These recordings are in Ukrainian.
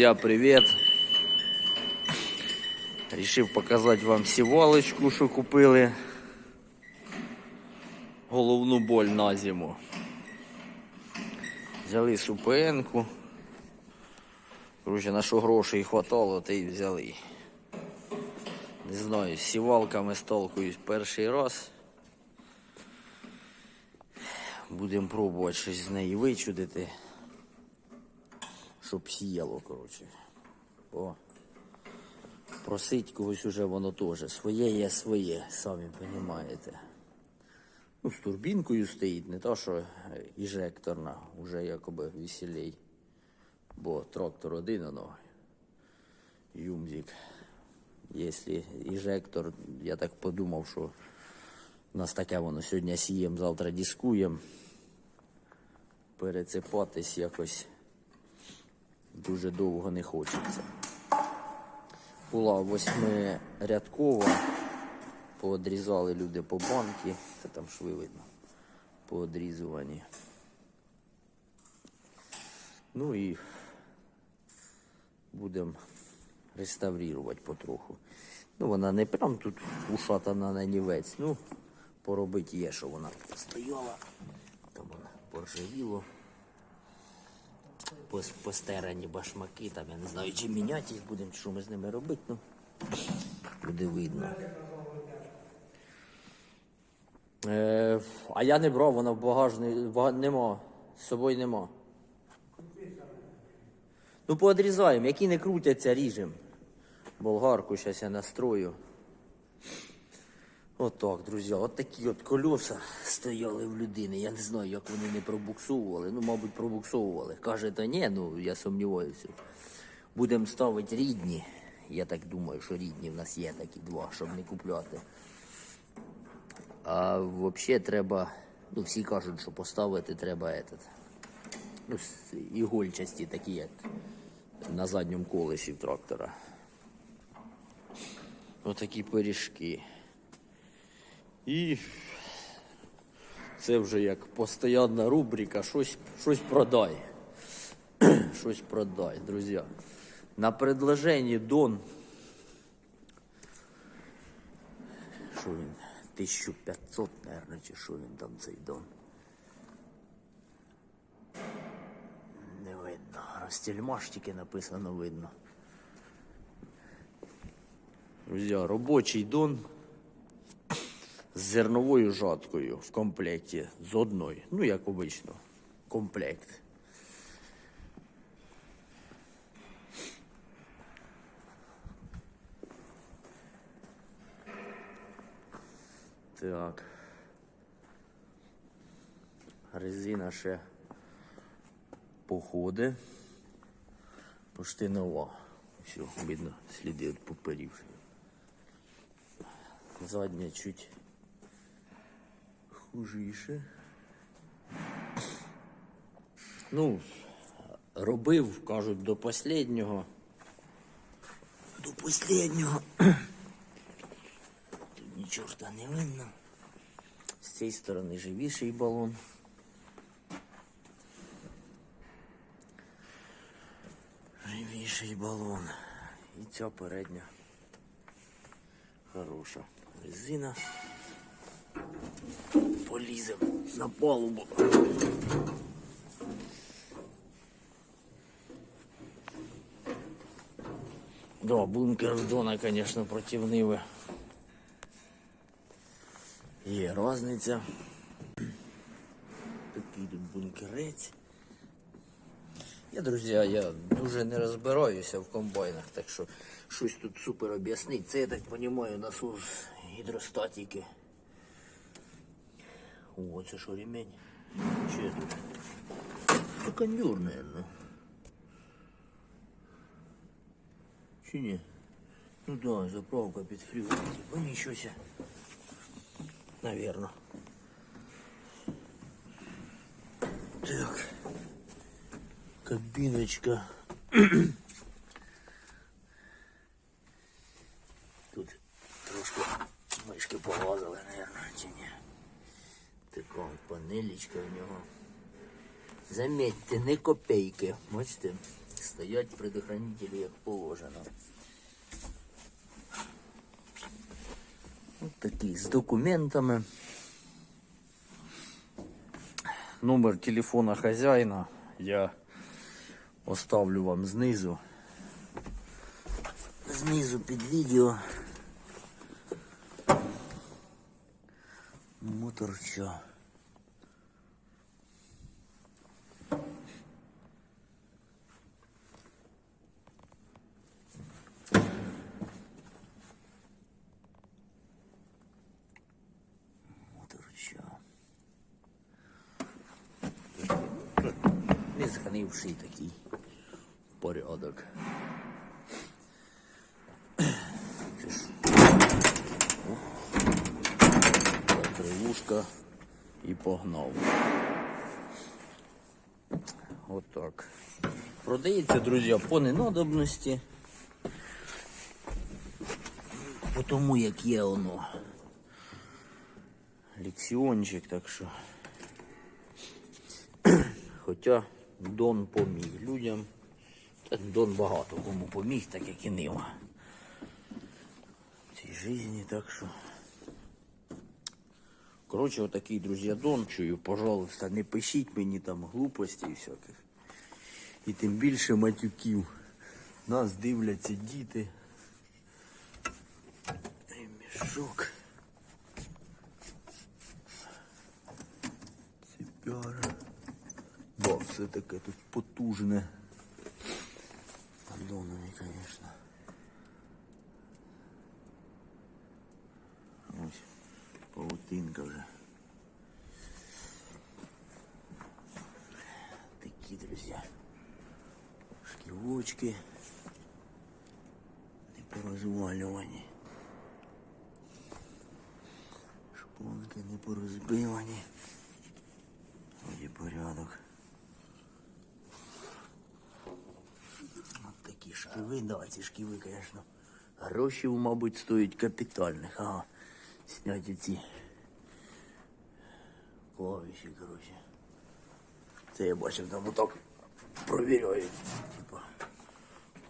Друзья, привет! Решив показати вам сівалочку, що купили. Головну боль на зиму. Взяли супенку. Короче, на що грошей хватало, те й взяли. Не знаю, з сівалками сталкуюсь перший раз. Будемо пробувати щось з неї вичудити. Щоб сіяло, коротше. Бо просить когось уже воно теж. Своє є своє, самі розумієте. Ну, з турбінкою стоїть, не то, що іжекторна, уже якоби веселей. Бо трактор один, оно. Юмзик. Якщо іжектор, я так подумав, що у нас таке воно сьогодні сіємо, завтра дискуємо. Перецепатись якось дуже довго не хочеться. Була восьмирядкова, поодрізали люди по банки, це там шви видно, поодрізувані. Ну і будемо реставрувати потроху. Ну, вона не прям тут ушатана на нівець. Ну, поробити є, що вона стояла. Там вона поржавіло. Пос- Постирані башмаки, там я не знаю, чи міняти їх будемо, що ми з ними робити, ну буде видно. Е, а я не брав, вона в багажні бага... нема. З собою нема. Ну, поодрізаємо, які не крутяться, ріжемо. Болгарку зараз я настрою. Отак, друзі, от такі от колеса стояли в людини. Я не знаю, як вони не пробуксовували. Ну, мабуть, пробуксовували. Каже, та ні, ну я сумніваюся. Будемо ставити рідні. Я так думаю, що рідні в нас є такі два, щоб не купляти. А взагалі треба, ну всі кажуть, що поставити треба этот, ну, ігольчасті, такі, як на задньому колесі трактора. Отакі пиріжки. І це вже як постійна рубрика, щось, щось продай. щось продай, друзі. На предложенні Дон. Що він? 1500, наверное, чи що він там цей Дон. Не видно. Розстільмаш тільки написано видно. Друзі, робочий Дон з зерновою жаткою в комплекті з одної. Ну, як обично, комплект. Так. Резина ще походи. Почти нова. Все, видно, сліди від поперів. Задня чуть хужіше. Ну, робив, кажуть, до останнього. До останнього. Тут ні чорта не видно. З цієї сторони живіший балон. Живіший балон. І ця передня. Хороша резина. Поліземо на палубу. Да, бункер Дона, конечно, противнивий. Є різниця. Такий тут бункерець. Я, друзі, я дуже не розбираюся в комбайнах, так що щось тут супер об'яснить. Це, я так розумію, насос гідростатики. О, це що, ремень? Що я тут? Це кондюр, наверное. Чи ні? Ну да, заправка під фрюк. Типа нічого ся. Наверно. Так. Кабиночка. Тут трошки мишки полазили, наверное, чи ні. Така от панелечка в нього. Замітьте, не копейки. Бачите? Стоять предохранителі як положено. Ось такий з документами. Номер телефона хазяїна я оставлю вам знизу. Знизу під відео. Моторча. Не такий порядок. Це і погнав. Отак. Продається, друзі, по ненадобності. По тому, як є воно. Лексіончик, так що. Хоча Дон поміг людям. Дон багато кому поміг, так як і ним. В цій житті, так що. Коротше, отакий, друзі, Дон чую, пожалуйста, не пишіть мені там глупостей всяких. І тим більше матюків. Нас дивляться діти. Ремішок. Цепяра. Бо все таке тут потужне. Поддонами, конечно. Ось паутинка вже. Такі, друзі. Шківочки. Не порозвалювані. Шпонки не порозбивані. Шківи, да, ці шківи, звісно. Гроші, мабуть, стоять капітальних. Ага. Сняті ці клавіші, коротше. Це я бачив там отак провіряють. Типа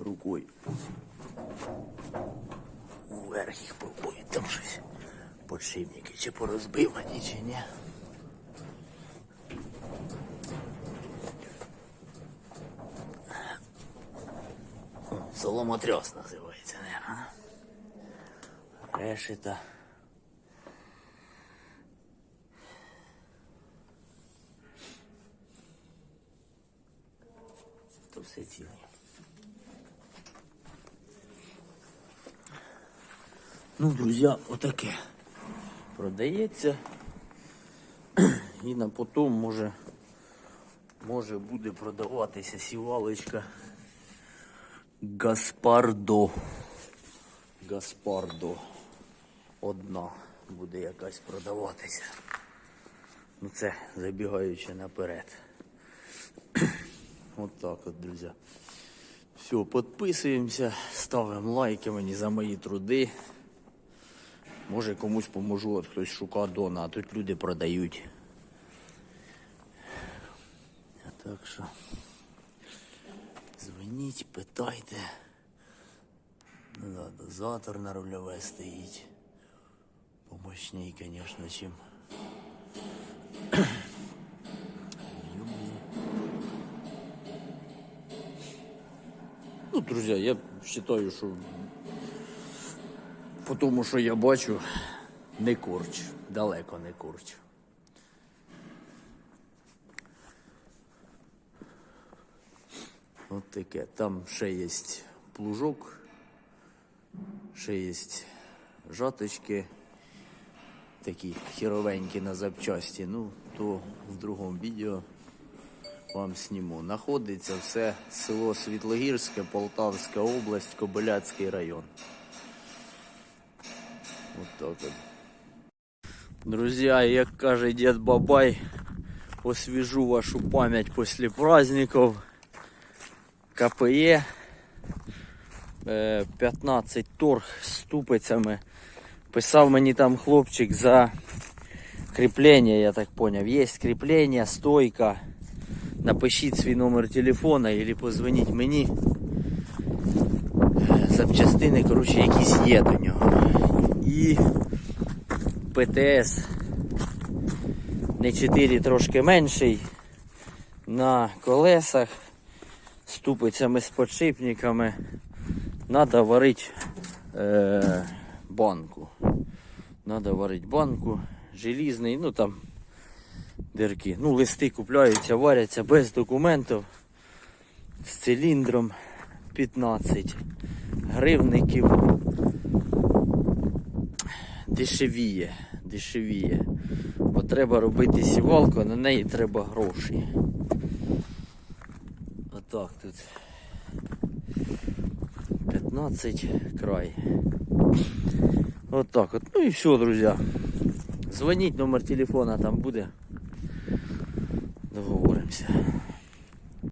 рукою. Уверх їх пробують там щось. Подшипники чи порозбивані, чи ні. Соломотряс називається, не? Решета. То все ціле. Ну, друзі, отаке. Продається. І на потом може, може буде продаватися сівалочка. Гаспардо. Гаспардо. Одна буде якась продаватися. Ну це забігаючи наперед. От так от, друзі. Все, підписуємося, ставимо лайки мені за мої труди. Може комусь поможу, от хтось шукає дона, а тут люди продають. Так що. Дзвоніть, питайте. Ну да, дозатор на рульове стоїть. Помощней, конечно, чим. Ну, друзі, я вважаю, що по тому, що я бачу, не корч. Далеко не корч. От таке. Там ще є плужок, ще є жаточки, такі херовенькі на запчасті. Ну, то в другому відео вам сніму. Находиться все село Світлогірське, Полтавська область, Кобиляцький район. От так от. Друзі, як каже дід Бабай, освіжу вашу пам'ять після праздників. КПЕ е, 15 торг з ступицями. Писав мені там хлопчик за кріплення, я так поняв. Є кріплення, стойка. Напишіть свій номер телефона або позвоніть мені. Е, Запчастини, коротше, якісь є до нього. І ПТС не 4 трошки менший. На колесах з тупицями з подшипниками. Надо варити е, банку. Надо варити банку. Желізний, ну там дирки. Ну, листи купляються, варяться без документів. З циліндром 15 гривників. Дешевіє, дешевіє. Бо треба робити сівалку, на неї треба гроші. Отак тут. 15 край. Вот так вот. Ну и все, друзья. Звонить номер телефона там буде. Договоримося.